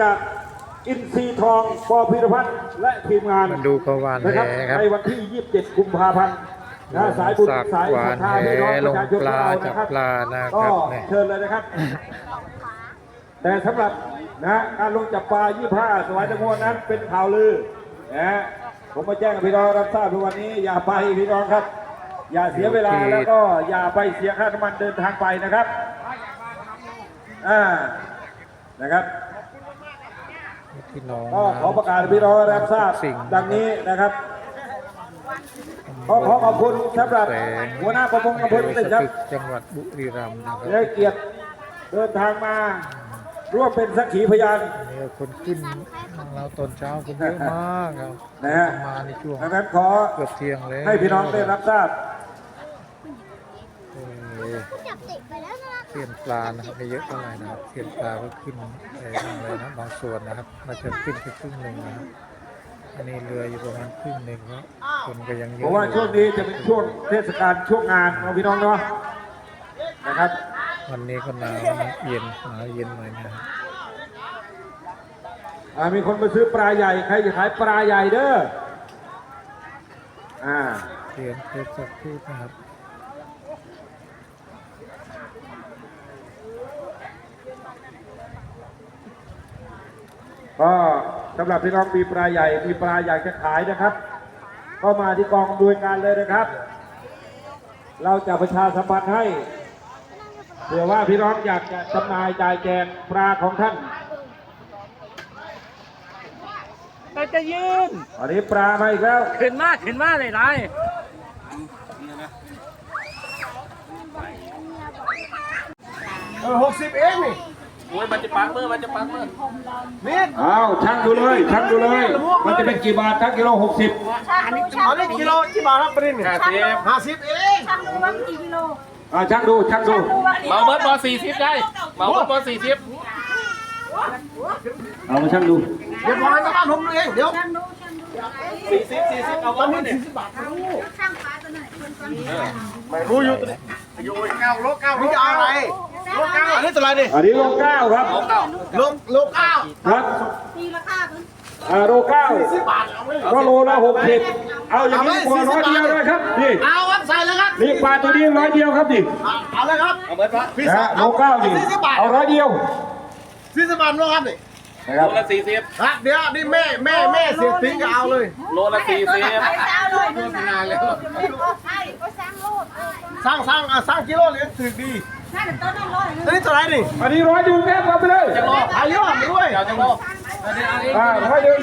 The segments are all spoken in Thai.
จากอินซีทองปอพิรพัฒน์และทีมงานมาดูเขาหวานนะแหครับครับในวันที่ 27 กุมภาพันธ์นะสายบุญสักสายหวาศรัทนธาแหพี่น้องประชาชนลงปลาของเราจับนะครับปลานะคก็รับเนี่ยเชิญเลยนะครับ แต่สำหรับนะการลงจับปลา 25 สวายตะงวนนั้นเป็นข่าวลือนะผมมาแจ้งกับพี่น้องรับทราบในวันนี้อย่าไปพี่น้องครับ อย่าเสียเวลาแล้วก็อย่าไปเสียค่าน้ำมันเดินทางไปนะครับ อ่านะครับ พี่น้องก็ขอประกาศให้พี่น้องรับทราบสิ่งดังนี้นะครับขอขอขอบคุณสำหรับแสงหัวหน้าประมงอำเภอตึกครับจังหวัดบุรีรัมย์นะครับได้เกียรติเดินทางมาร่วมเป็นสักขีพยานนี่คนขึ้นของเราตอนเช้าคนเยอะมากครับนะฮะมาในช่วงดังนั้นขอเกือบเที่ยงเลยให้พี่น้องได้รับทราบ เออ เสียนปลานะครับไม่เยอะเท่าไหร่นะครับเสียนปลาก็ขึ้นเอ่ออะไรนะบางส่วนนะครับมาจะขึ้นแค่ครึ่งหนึ่งนะครับอันนี้เรืออยู่ประมาณครึ่งหนึ่งแล้วคนก็ยังเยเพอะราะว่าช่วงนี้จะเป็นช่วงเทศกาลช่วงงานของพี่น้องเนาะนะครับวันนี้ก็หนาวนะเย็นหนาวเย็นหน่อยนะครับอ่ามีคนมาซื้อปลาใหญ่ใครจะขายปลาใหญ่เด้ออ่าเสียงเพชรสักครู่นะครับ ก็สำหรับพี่น้องมีปลาใหญ่มีปลาอยากจะขายนะครับ ก็มาที่กองอำนวยการเลยนะครับ เราจะประชาสัมพันธ์ให้เผื่อว่าพี่น้องอยากจะจำหน่ายจ่ายแจกปลาของท่านเราจะยืนอันนี้ปลามาอีกแล้วขึ้นมาขึ้นมาเลยได้เออหกสิบเองนี่ โอ้ยมันจะปักมือมันจะปักมือนิดอ้าวช่างดูเลยช่างดูเลย มันจะเป็นกี่บาททั้งกิโลหกสิบอันนี้กิโลกี่บาทครับปรินห้าสิบห้าสิบเองช่างดูว่ากี่กิโลอ่าช่างดูช่างดูเมาเบิร์ดบอสี่สิบได้เมาเบิร์ดบอสี่สิบเอามาช่างดูเดี๋ยวพอให้ชาวบ้านผมดูเองเดี๋ยวช่างดูช่างดูสี่สิบสี่สิบเอาตอนเบินี้ร์ดเนี่ยสี่สิบบาทช่างปลาตัวไหนคนฟังไม่รู้อยู่ตัวไหนอยู่เก้าโลเก้านี่จะเอาอะไร โลเก้าอันนี้ตัวอะไรดิอันนี้โลเก้าครับเอาเก้าโลโลเก้าครับตีราคาเพิ่นอ่าโลเก้าสิบบาทเอาไหมก็โลละหกสิบเอาอย่างนี้กว่าร้อยเดียวเลยครับนี่เอาครับใส่เลยครับนี่ปลาตัวนี้ร้อยเดียวครับดิเอาเอาเลยครับเอาเบิร์ดปะพี่นะสาฮะวโลเก้าดิสี่สิบบาทเอาร้อยเดียวสี่สิบบาทโลครับนี่นะครับโลละสี่สิบฮะเดี๋ยวนี่แม่แม่แม่เสียติ้งก็เอาเลย โลละสี่สิบไปเจ้าเลยนึงนะใช่ก็สร้างโลดเออสร้างสร้างอะสร้างกิโลเหรียญถือดี อันนี้ตัวไหนนี่อันนี้ร้อยดียวแม่เอาไปเลยอายุอะด้วยเดี๋ยวจะโลอ่าร้อยดียว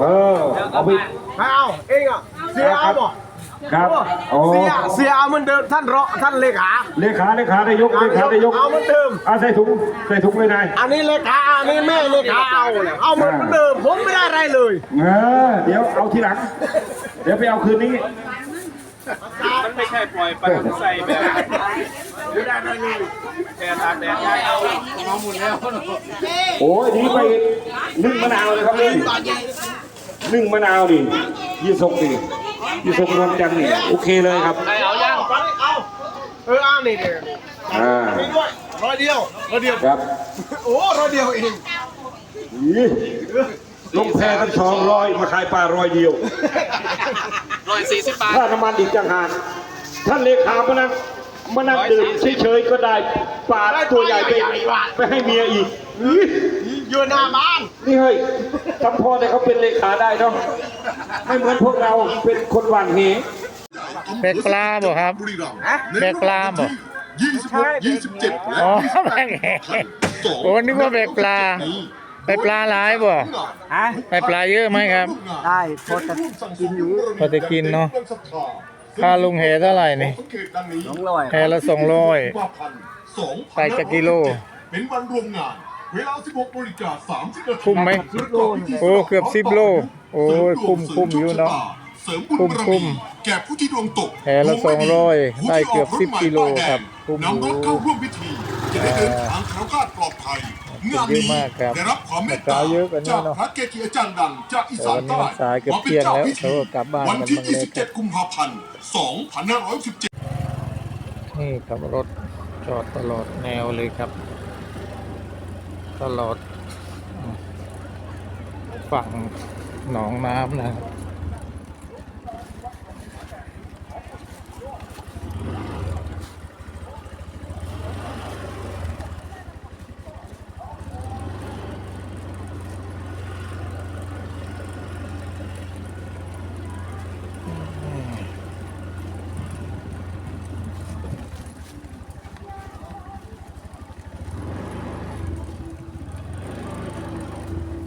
เออเอาไปเอาเองอะเสียเอาบ่ครับโอ้เสียเสียเอาเหมือนเดิมท่านรอท่านเลขาเลขาเลขาได้ยกเลขาได้ยกเอาเหมือนเดิมเอาใส่ถุงใส่ถุงเลยนายอันนี้เลขาอันนี้แม่เลขาเอาเอาเหมือนเดิมผมไม่ได้อะไรเลยเออเดี๋ยวเอาทีหลัง เดี๋ยวไปเอาคืนนี้มันไม่ใช่ปล่อยไปใส่แบบ ไม่ได้เลยแค่ตากแดดได้เอาเอาหมุนแล้วโอ้ยดีไปอีกนึ่งมะนาวเลยครับนี่นึ่งมะนาวนี่ยี่สกนี่ยี่สกนวลจันทร์นี่โอเคเลยครับใครเอายังเอาเออเอานี่เดี๋ยวอ่ามีด้วยร้อยเดียวร้อยเดียวครับโอ้ร้อยเดียวเองอีลงแพกันสองร้อยมาขายปลาร้อยเดียวร้อยสี่สิบบาทค่าน้ำมันอีกจังหากท่านเลขามานั่ง มานั่งดื่มเฉยๆก็ได้ปลาตัวใหญ่ไปไปให้เมียอีกอีอยู่หน้าบ้าน นี่เฮ้ยทำพอแต่เขาเป็นเลขาได้เนาะไม่เหมือนพวกเราเป็นคนหวานเหแบกปลาบ่ครับบุรีรัมย์แบกปลาบ่ยี่สิบหกยี่สิบเจ็ดและอ๋อแบกแหโอ้นึกว่าแบกปลาไปปลาหลายบ่ฮะไปปลาเยอะไหมครับ ได้พอจะกินอยู่ พอจะกินเนาะ ค่าลุงเหเท่าไหร่นี่สองร้อยแหละสองร้อยไปจากกิโลเป็นวันรวมงาน เวลา 16นาฬิกา30นาทีคุ้มไหมโอ้เกือบสิบโลโอ้ยคุ้มคุ้มอยู่เนาะเสริมบุญบารคุ้มมีแก่ผู้ที่ดวงตกแห่ละดวไม่200ได้เกือบผู้ที่10กิโลครับคุ้มนำรถเข้าร่วมพิธี จะได้เดินทางแคล้วคลาดปลอดภัยงานนี้เยอะมากครับได้รับความเมตแต่ตาเช้าเยอะกว่านี้จากเนอะพระเกจิอาจารย์ดังจากอีสานแต่วันนี้ใต้มันสายเกือบเที่ยงแล้วเราก็กลับบ้านวันกันที่บ้างเลยครับ27 กุมภาพันธ์ 2517 นี่ครับรถจอดตลอดแนวเลยครับ ตลอดฝั่งหนองน้ำนะครับ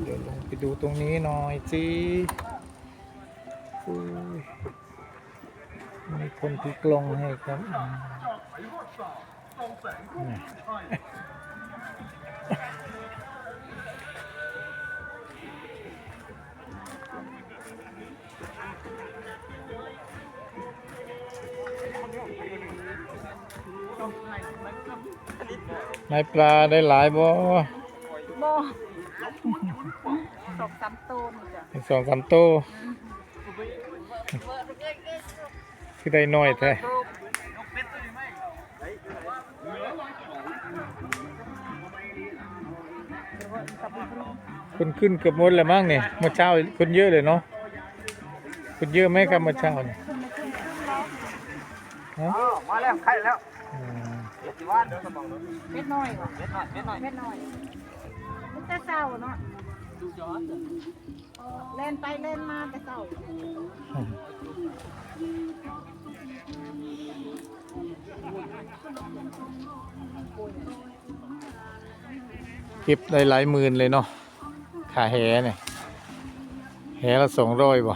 เดูตรงนี้หน่อยสิมีคนพลิกลงให้ครับนายปลาได้หลายบ่สองสามตัวนี่จ้ะ สองสามตัวคือได้น้อยแท้คนขึ้นเกือบหมดแล้วมั้งเนี่ยเมื่อเช้าคนเยอะเลยเนาะคนเยอะไหมครับเมื่อเช้าเนี่ยฮะมาแล้วใครแล้วอืมเม็ดน้อยว่ะเม็ดน้อยเม็ดน้อยเม็ดน้อยมันจะเศร้าเนาะ เล่นไปเล่นมาแต่เศร้าเก็บได้หลายหมื่นเลยเนาะขาแหเนี่ยแหละสองร้อยบ่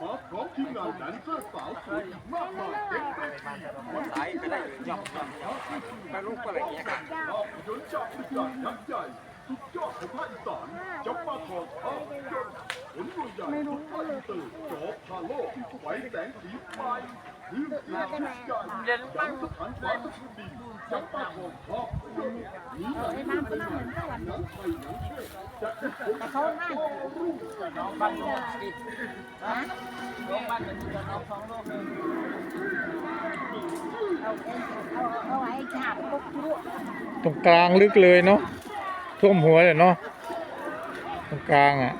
มาพร้อทีมงานแดนเซอร์สาวสวยอีกมากมายเต็มเวทีวันนี้ไปได้ย่อมย่อมไปลูกอะไรเงี้ยครับภาพยนต์จากวิจารยักษ์ใหญ่ สุดยอดของภาคอีสานจับมาทองภาพยนตร์ผลตัวใหญ่ทุกภาคอินเตอร์จอบพาโลกไฟแสงสีไฟพื้นที่ยักษ์ใหญ่ดังสถานฟ้าสกุลดินจับมาทองภาพยนตร์นี้หนังไทยหนังไทยหนังเทศจะเป็นผลแต่เขาหน้าน้องบ้านโลกสิน้องบ้านเป็นน้องสองโลกเลยเอาเองเอาเอาไว้ฉาบปุ๊บลุกตรงกลางลึกเลยเนาะ ท่วมหัวเลยเนาะตรงกลางอะ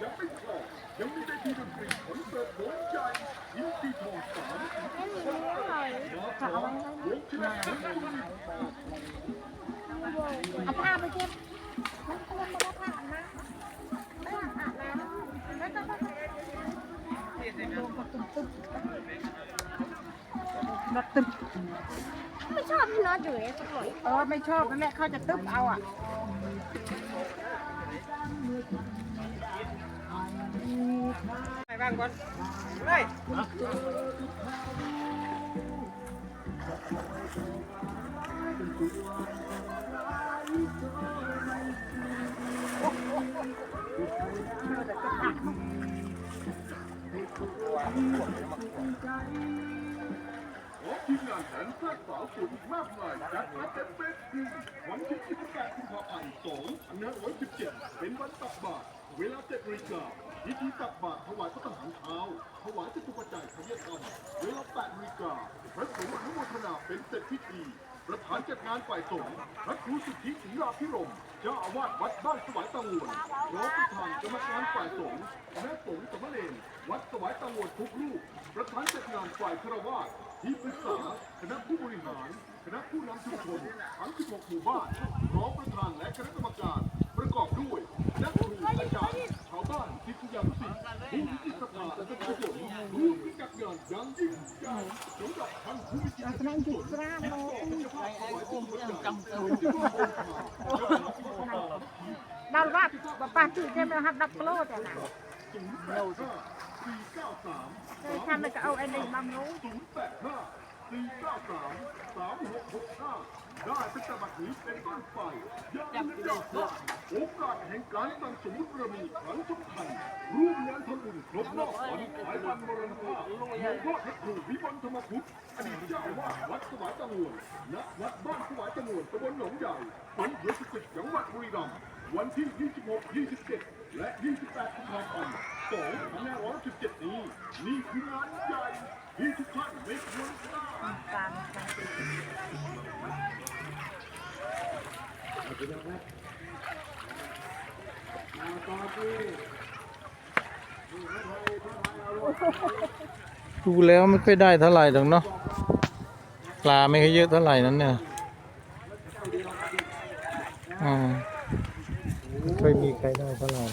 ยังไม่พอยังมีเวทีดนตรีคอนเสิร์ตโด่งใจยินดีทองสามสีมาพร้อมวงชนะทั้งคู่ เอาผ้าไปเก็บมันควรมาผ้าอาบน้ำไม่อาบน้ำไม่ต้องมามาตึ๊บไม่ชอบที่นอนอยู่ เลยสักหน่อยเออไม่ชอบนั่นแหละเขาจะตึ๊บเอาอะไปบ้างก่อนเลยขอ ทีมงานแสนแซ่บสาวสวยอีกมากมายจัดมาเต็มเวทีวันที่28กุมภาพันธ์2517 เป็นวันตักบาตรเวลา7นาฬิกาพิธีตักบาตรถวายพระทหารเท้าถวายจตุปัจจัยพระเยธรรมเวลา8นาฬิกาพระสงฆ์อนุโมทนาเป็นเสร็จพิธีประธานจัดงานฝ่ายสงฆ์พระครูสุทธิศรีลาภิรมเจ้าอาวาสวัดบ้านสวายตะงวนร้อมประธานกรรมการฝ่ายสงฆ์คณะสงฆ์สมณเณรวัดสวายตะงวนทุกรูปประธานจัดงานฝ่ายคารวาส ที่ปรึกษาคณะผู้บริหาร คณะผู้นำชุมชนทั้ง 16 หมู่บ้านร้อมประธานและคณะกรรมการ ประกอบด้วยคณะครูอาจารย์ชาวบ้านศิษยานุศิษย์ผู้มีจิตศรัทธาและกุศลร่วมกันจัดงานอย่างยิ่งใหญ่สำหรับท่านผู้มีจิตศรัทธานั่งจุดกล้ามโมเราว่าป้าตื่นใช่ไหมครับนักโลดอะนะแต่ ฉันก็เอาไอ้นี่มางู085 493 3665ได้ตั้งแต่บัดนี้เป็นต้นไปอย่าลืมนะครับโอกาสแห่งการตั้งสมมุติระมีครั้งสำคัญร่วมงานทำบุญครบรอบวันขายวันมรณภาพหลวงพ่อพระครูวิมลธรรมพุทธอดีตเจ้าอาวาสวัดสวายตะงวนณวัดบ้านสวายตะงวนตำบลหนองใหญ่อำเภอสตึกจังหวัดบุรีรัมย์วันที่ 26 27 และ 28กุมภาพันธ์2517นี้ นี่คืองานใหญ่ที่ทุกท่านไม่ควรพลาดดูแล้วไม่ค่อยได้เท่าไหร่หรอกเนาะปลาไม่ค่อยเยอะเท่าไหร่นั้นเนี่ยอ่า ค่อยมีใครได้เท่าไหร่